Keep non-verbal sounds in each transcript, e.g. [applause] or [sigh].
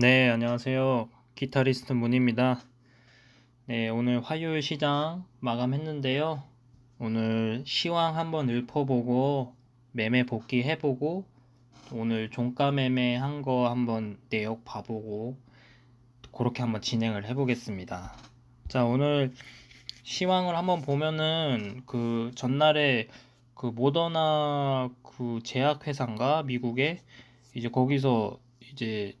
네, 안녕하세요. 기타리스트 문입니다. 네, 오늘 화요일 시장 마감했는데요. 오늘 시황 한번 읊어보고 매매 복귀 해보고 오늘 종가 매매 한 거 한번 내역 봐보고 그렇게 한번 진행을 해보겠습니다. 자, 오늘 시황을 한번 보면은 그 전날에 그 모더나 그 제약회사인가 미국에 이제 거기서 이제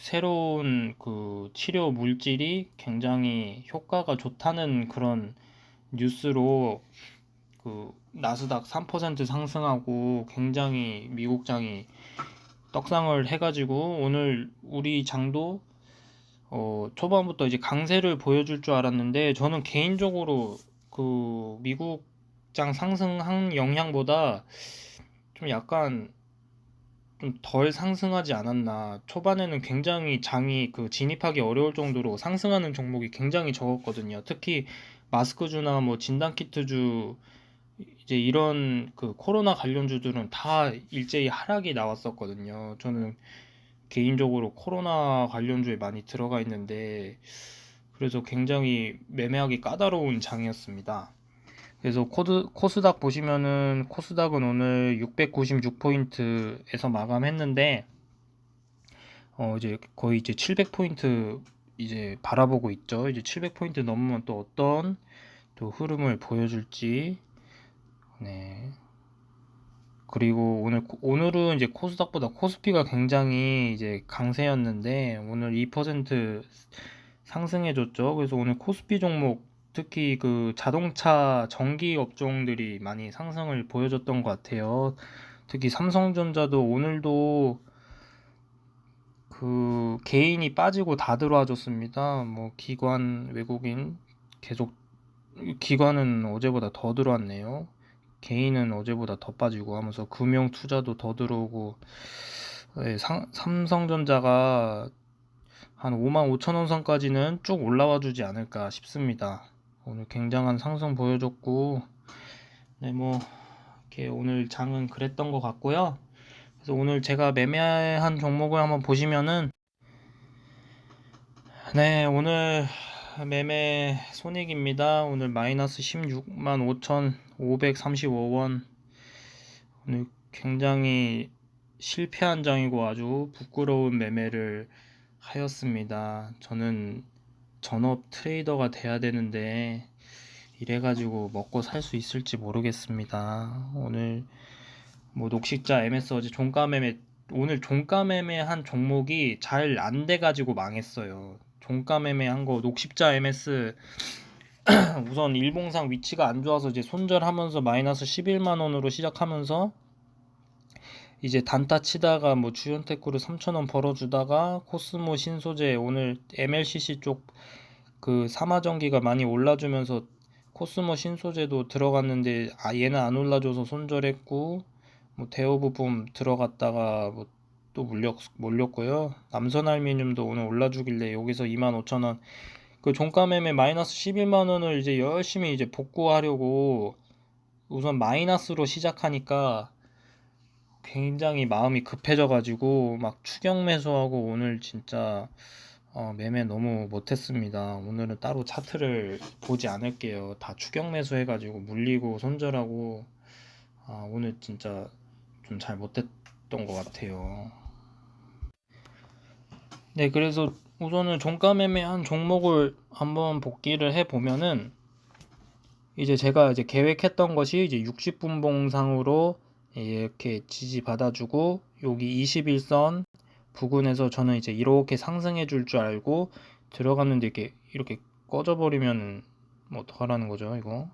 새로운 그 치료 물질이 굉장히 효과가 좋다는 그런 뉴스로 그 나스닥 3% 상승하고 굉장히 미국 장이 떡상을 해가지고 오늘 우리 장도 어 초반부터 이제 강세를 보여줄 줄 알았는데 저는 개인적으로 그 미국 장 상승한 영향보다 좀 약간 좀 덜 상승하지 않았나. 초반에는 굉장히 장이 그 진입하기 어려울 정도로 상승하는 종목이 굉장히 적었거든요. 특히 마스크주나 뭐 진단키트주 이제 이런 그 코로나 관련주들은 다 일제히 하락이 나왔었거든요. 저는 개인적으로 코로나 관련주에 많이 들어가 있는데 그래서 굉장히 매매하기 까다로운 장이었습니다. 그래서 코드, 코스닥 보시면은 코스닥은 오늘 696포인트에서 마감했는데 어 이제 거의 이제 700포인트 이제 바라보고 있죠. 이제 700포인트 넘으면 또 어떤 또 흐름을 보여줄지 네. 그리고 오늘 오늘은 이제 코스닥보다 코스피가 굉장히 이제 강세였는데 오늘 2% 상승해 줬죠. 그래서 오늘 코스피 종목 특히 그 자동차 전기 업종들이 많이 상승을 보여줬던 것 같아요. 특히 삼성전자도 오늘도 그 개인이 빠지고 다 들어와 줬습니다. 뭐 기관 외국인 계속 기관은 어제보다 더 들어왔네요. 개인은 어제보다 더 빠지고 하면서 금융 투자도 더 들어오고 네, 상, 삼성전자가 한 5만 5천 원 선까지는 쭉 올라와 주지 않을까 싶습니다. 오늘 굉장한 상승 보여줬고 네 뭐 이렇게 오늘 장은 그랬던 것 같고요. 그래서 오늘 제가 매매한 종목을 한번 보시면은 네 오늘 매매 손익입니다. 오늘 마이너스 16만 5,535원 오늘 굉장히 실패한 장이고 아주 부끄러운 매매를 하였습니다. 저는 전업 트레이더가 돼야 되는데 이래가지고 먹고 살 수 있을지 모르겠습니다. 오늘 뭐 녹식자 MS 어제 종가 매매 오늘 종가 매매한 종목이 잘 안 돼가지고 망했어요. 종가 매매한 거 녹십자 MS [clears throat] 우선 일봉상 위치가 안 좋아서 이제 손절하면서 마이너스 11만 원으로 시작하면서 이제 단타 치다가 뭐 주연 테크로 3천원 벌어주다가 코스모 신소재 오늘 MLCC 쪽그 사마전기가 많이 올라주면서 코스모 신소재도 들어갔는데 아 얘는 안 올라줘서 손절했고 뭐 대우 부품 들어갔다가 뭐 또 물렸 몰렸고요. 남선 알미늄도 오늘 올라주길래 여기서 25,000원 그 종가 매매 마이너스 11만 원을 이제 열심히 이제 복구하려고 우선 마이너스로 시작하니까 굉장히 마음이 급해져가지고 막 추격 매수하고 오늘 진짜 어, 매매 너무 못했습니다. 오늘은 따로 차트를 보지 않을게요. 다 추격 매수해가지고 물리고 손절하고 아, 오늘 진짜 좀 잘 못했던 것 같아요. 네, 그래서 우선은 종가 매매한 종목을 한번 복귀를 해 보면은 이제 제가 이제 계획했던 것이 이제 60분봉 상으로 이렇게 지지 받아주고 여기 21선 부근에서 저는 이제 이렇게 상승해 줄 줄 알고 들어갔는데 이렇게 이렇게 꺼져 버리면 뭐 어떡하라는 거죠 이거?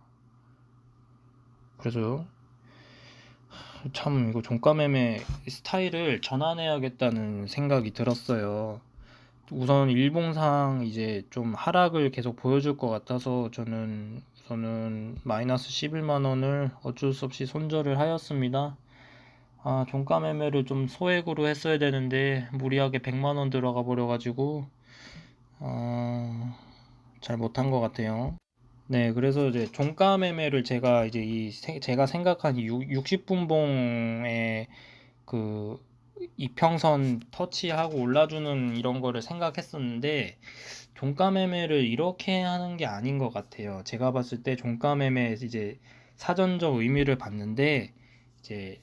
그래서 참 이거 종가 매매 스타일을 전환해야겠다는 생각이 들었어요. 우선 일봉상 이제 좀 하락을 계속 보여줄 것 같아서 저는 저는 마이너스 11만 원을 어쩔 수 없이 손절을 하였습니다. 아, 종가 매매를 좀 소액으로 했어야 되는데 무리하게 100만 원 들어가 버려 가지고 아, 잘 못한 것 같아요. 네, 그래서 이제 종가 매매를 제가 이제 이 제가 생각한 이 60분봉의 그 이평선 터치하고 올라주는 이런 거를 생각했었는데 종가 매매를 이렇게 하는 게 아닌 것 같아요. 제가 봤을 때 종가 매매 이제 사전적 의미를 봤는데 이제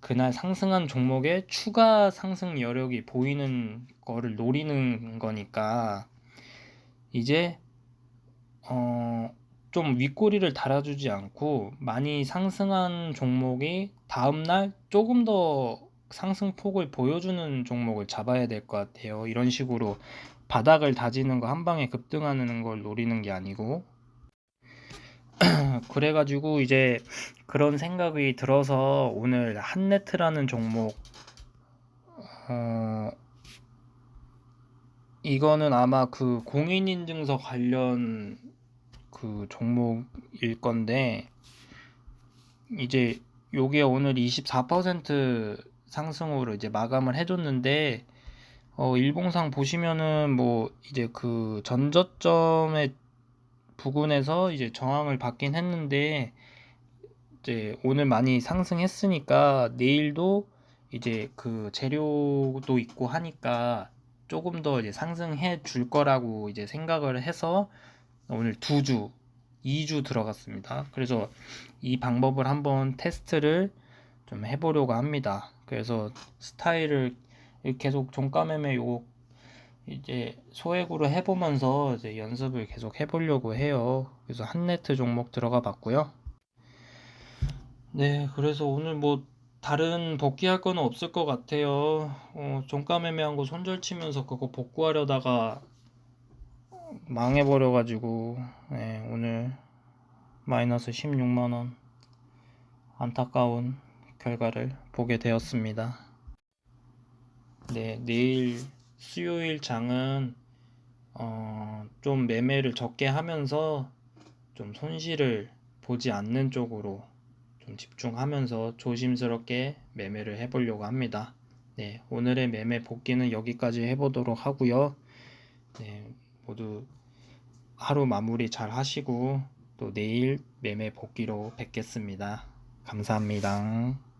그날 상승한 종목에 추가 상승 여력이 보이는 거를 노리는 거니까 이제 어, 좀 윗꼬리를 달아주지 않고 많이 상승한 종목이 다음날 조금 더 상승폭을 보여주는 종목을 잡아야 될 것 같아요. 이런 식으로 바닥을 다지는 거 한 방에 급등하는 걸 노리는 게 아니고. [clears throat] 그래가지고 이제 그런 생각이 들어서 오늘 한네트라는 종목 어 이거는 아마 그 공인인증서 관련 그 종목일 건데 이제 요게 오늘 24% 상승으로 이제 마감을 해줬는데 어 일봉상 보시면은 뭐 이제 그 전저점의 부근에서 이제 저항을 받긴 했는데 이제 오늘 많이 상승했으니까 내일도 이제 그 재료도 있고 하니까 조금 더 이제 상승해 줄 거라고 이제 생각을 해서 오늘 두 주, 2주 들어갔습니다. 그래서 이 방법을 한번 테스트를 좀 해보려고 합니다. 그래서 스타일을 계속 종가 매매 요 이제 소액으로 해보면서 이제 연습을 계속 해보려고 해요. 그래서 한네트 종목 들어가 봤고요. 네, 그래서 오늘 뭐 다른 복귀할 거는 없을 것 같아요. 어, 종가 매매한 거 손절 치면서 그거 복구하려다가 망해버려가지고 네, 오늘 마이너스 16만 원 안타까운 결과를 보게 되었습니다. 네, 내일 수요일 장은 어, 좀 매매를 적게 하면서 좀 손실을 보지 않는 쪽으로 좀 집중하면서 조심스럽게 매매를 해보려고 합니다. 네, 오늘의 매매 복귀는 여기까지 해보도록 하고요. 네, 모두 하루 마무리 잘 하시고 또 내일 매매 복귀로 뵙겠습니다. 감사합니다.